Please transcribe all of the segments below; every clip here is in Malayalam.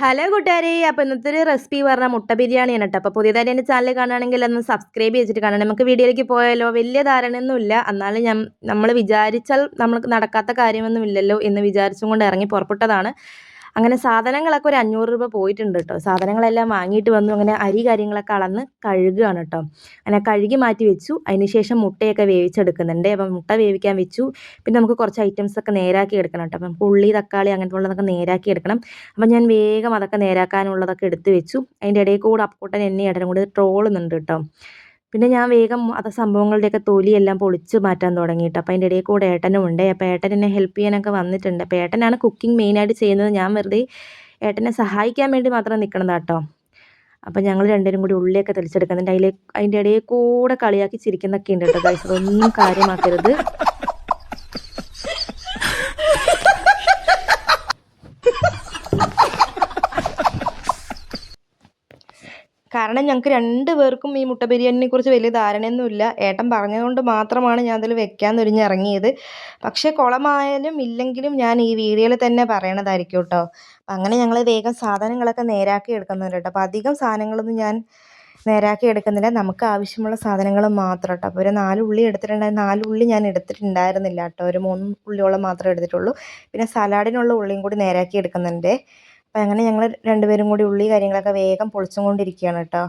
ഹലോ കൂട്ടുകാരെ. അപ്പോൾ ഇന്നത്തെ ഒരു റെസിപ്പി പറഞ്ഞാൽ മുട്ട ബിരിയാണിയാണ് കേട്ടോ. അപ്പോൾ പുതിയതായിട്ട് എന്റെ ചാനൽ കാണുകയാണെങ്കിൽ ഒന്ന് സബ്സ്ക്രൈബ് ചെയ്തിട്ട് കാണണം. നമുക്ക് വീഡിയോയിലേക്ക് പോയാലോ? വലിയ ധാരണയൊന്നുമില്ല എന്നാലും ഞാൻ നമ്മൾ വിചാരിച്ചാൽ നമ്മൾക്ക് നടക്കാത്ത കാര്യമൊന്നും ഇല്ലല്ലോ എന്ന് വിചാരിച്ചും കൊണ്ട് ഇറങ്ങി പുറപ്പെട്ടതാണ്. അങ്ങനെ സാധനങ്ങളൊക്കെ ഒരു അഞ്ഞൂറ് രൂപ പോയിട്ടുണ്ട് കേട്ടോ സാധനങ്ങളെല്ലാം വാങ്ങിയിട്ട് വന്നു. അങ്ങനെ അരി കാര്യങ്ങളൊക്കെ അളന്ന് കഴുകുകയാണ് കേട്ടോ അങ്ങനെ കഴുകി മാറ്റി വെച്ചു. അതിന് ശേഷം മുട്ടയൊക്കെ വേവിച്ചെടുക്കുന്നുണ്ട്. അപ്പം മുട്ട വേവിക്കാൻ വെച്ചു. പിന്നെ നമുക്ക് കുറച്ച് ഐറ്റംസ് ഒക്കെ നേരാക്കി എടുക്കണം കേട്ടോ അപ്പം ഉള്ളി തക്കാളി അങ്ങനത്തെ ഉള്ളതൊക്കെ നേരാക്കി എടുക്കണം. അപ്പം ഞാൻ വേഗം അതൊക്കെ നേരാക്കാനുള്ളതൊക്കെ എടുത്ത് വെച്ചു. അതിന്റെ ഇടയിൽ കൂടെ അപ്പൂട്ടൻ എന്നെ ഇടനും കൂടി ട്രോളുന്നുണ്ട് കേട്ടോ പിന്നെ ഞാൻ വേഗം അത് സംഭവങ്ങളുടെയൊക്കെ തൊലിയെല്ലാം പൊളിച്ച് മാറ്റാൻ തുടങ്ങിയിട്ട്. അപ്പോൾ അതിന്റെ ഇടയിൽ കൂടെ ഏട്ടനും ഉണ്ട്. അപ്പോൾ ഏട്ടൻ എന്നെ ഹെൽപ്പ് ചെയ്യാനൊക്കെ വന്നിട്ടുണ്ട്. അപ്പോൾ ഏട്ടനാണ് കുക്കിംഗ് മെയിനായിട്ട് ചെയ്യുന്നത്. ഞാൻ വെറുതെ ഏട്ടനെ സഹായിക്കാൻ വേണ്ടി മാത്രം നിൽക്കണം കേട്ടോ അപ്പം ഞങ്ങൾ രണ്ടുപേരും കൂടി ഉള്ളിയൊക്കെ തെളിച്ചെടുക്കുന്നുണ്ട്. അതിലെ അതിന്റെ ഇടയിൽ കൂടെ കളിയാക്കി ചിരിക്കുന്നൊക്കെ ഉണ്ട് കേട്ടോ അതൊന്നും കാര്യമാക്കരുത്. കാരണം ഞങ്ങൾക്ക് രണ്ട് പേർക്കും ഈ മുട്ട ബിരിയാണിനെ കുറിച്ച് വലിയ ധാരണയൊന്നുമില്ല. ഏട്ടൻ പറഞ്ഞതുകൊണ്ട് മാത്രമാണ് ഞാൻ അതിൽ ഇറങ്ങിയത് പക്ഷേ കുളമായാലും ഇല്ലെങ്കിലും ഞാൻ ഈ വീഡിയോയിൽ തന്നെ പറയണതായിരിക്കും കേട്ടോ അങ്ങനെ ഞങ്ങൾ വേഗം സാധനങ്ങളൊക്കെ നേരാക്കി എടുക്കുന്നുണ്ട് കേട്ടോ അധികം സാധനങ്ങളൊന്നും ഞാൻ നേരാക്കി എടുക്കുന്നില്ല. നമുക്ക് ആവശ്യമുള്ള സാധനങ്ങൾ മാത്രം കേട്ടോ അപ്പോൾ ഒരു നാല് ഉള്ളി എടുത്തിട്ടുണ്ടായിരുന്നു നാല് ഉള്ളി ഞാൻ എടുത്തിട്ടുണ്ടായിരുന്നില്ല കേട്ടോ ഒരു മൂന്ന് ഉള്ളിയോളം മാത്രമേ എടുത്തിട്ടുള്ളൂ. പിന്നെ സലാഡിനുള്ള ഉള്ളിയും കൂടി നേരാക്കി എടുക്കുന്നുണ്ട്. അപ്പം അങ്ങനെ ഞങ്ങൾ രണ്ടുപേരും കൂടി ഉള്ളി കാര്യങ്ങളൊക്കെ വേഗം പൊളിച്ചും കൊണ്ടിരിക്കുകയാണ് കേട്ടോ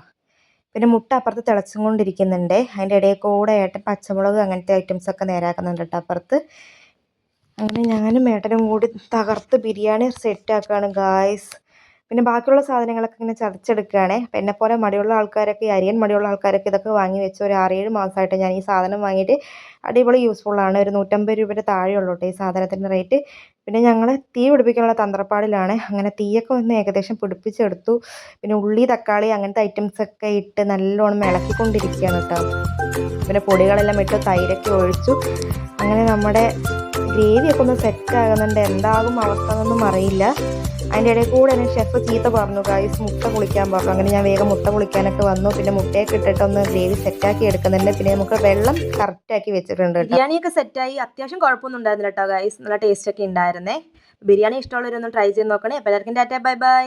പിന്നെ മുട്ട അപ്പുറത്ത് തിളച്ചും കൊണ്ടിരിക്കുന്നുണ്ട് അതിന്റെ ഇടയിൽ കൂടെ ഏട്ടൻ പച്ചമുളക് അങ്ങനത്തെ ഐറ്റംസൊക്കെ നേരാക്കുന്നുണ്ട് കേട്ടോ അപ്പുറത്ത്. അങ്ങനെ ഞാനും ഏട്ടനും കൂടി തകർത്ത് ബിരിയാണി സെറ്റാക്കുകയാണ് ഗായ്സ് പിന്നെ ബാക്കിയുള്ള സാധനങ്ങളൊക്കെ ഇങ്ങനെ ചതച്ചെടുക്കുകയാണ്. അപ്പം പോലെ മടിയുള്ള ആൾക്കാരൊക്കെ അരിയൻ മടിയുള്ള ആൾക്കാരൊക്കെ ഇതൊക്കെ വാങ്ങി വെച്ച് ഒരു ആറേഴ് മാസമായിട്ട് ഞാൻ ഈ സാധനം വാങ്ങിയിട്ട് അടിപൊളി യൂസ്ഫുള്ളാണ് ഒരു നൂറ്റമ്പത് രൂപയുടെ താഴെയുള്ളൂ കേട്ടോ ഈ സാധനത്തിന്റെ റേറ്റ് പിന്നെ ഞങ്ങൾ തീ പിടിപ്പിക്കാനുള്ള തന്ത്രപ്പാടിലാണ്. അങ്ങനെ തീയൊക്കെ ഒന്ന് ഏകദേശം പിടിപ്പിച്ചെടുത്തു. പിന്നെ ഉള്ളി തക്കാളി അങ്ങനത്തെ ഐറ്റംസൊക്കെ ഇട്ട് നല്ലോണം ഇളക്കിക്കൊണ്ടിരിക്കുകയാണ് കേട്ടോ. പിന്നെ പൊടികളെല്ലാം ഇട്ട് തൈരൊക്കെ ഒഴിച്ചു. അങ്ങനെ നമ്മുടെ ഗ്രേവിയൊക്കെ ഒന്ന് സെറ്റ് ആകുന്നുണ്ട്. എന്താകും അവസ്ഥ എന്നൊന്നും അറിയില്ല. അതിന്റെ ഇടയിൽ കൂടെ എന്നെ ഷെഫ് ചീത്ത പറഞ്ഞു ഗൈസ് മുട്ട കുളിക്കാൻ പറഞ്ഞു അങ്ങനെ ഞാൻ വേഗം മുട്ട കുളിക്കാനൊക്കെ വന്നു. പിന്നെ മുട്ടയൊക്കെ ഇട്ടിട്ട് ഒന്ന് ഗ്രേവി സെറ്റാക്കി എടുക്കുന്നുണ്ട്. പിന്നെ നമുക്ക് വെള്ളം കറക്റ്റാക്കി വെച്ചിട്ടുണ്ട് ബിരിയാണിയൊക്കെ സെറ്റായി അത്യാവശ്യം കുഴപ്പമൊന്നും ഉണ്ടായിരുന്നില്ല കേട്ടോ ഗൈസ് നല്ല ടേസ്റ്റ് ഒക്കെ ഉണ്ടായിരുന്നേ. ബിരിയാണി ഇഷ്ടമുള്ളവരൊന്ന് ട്രൈ ചെയ്ത് നോക്കണേ. എല്ലാവർക്കും ബൈ ബൈ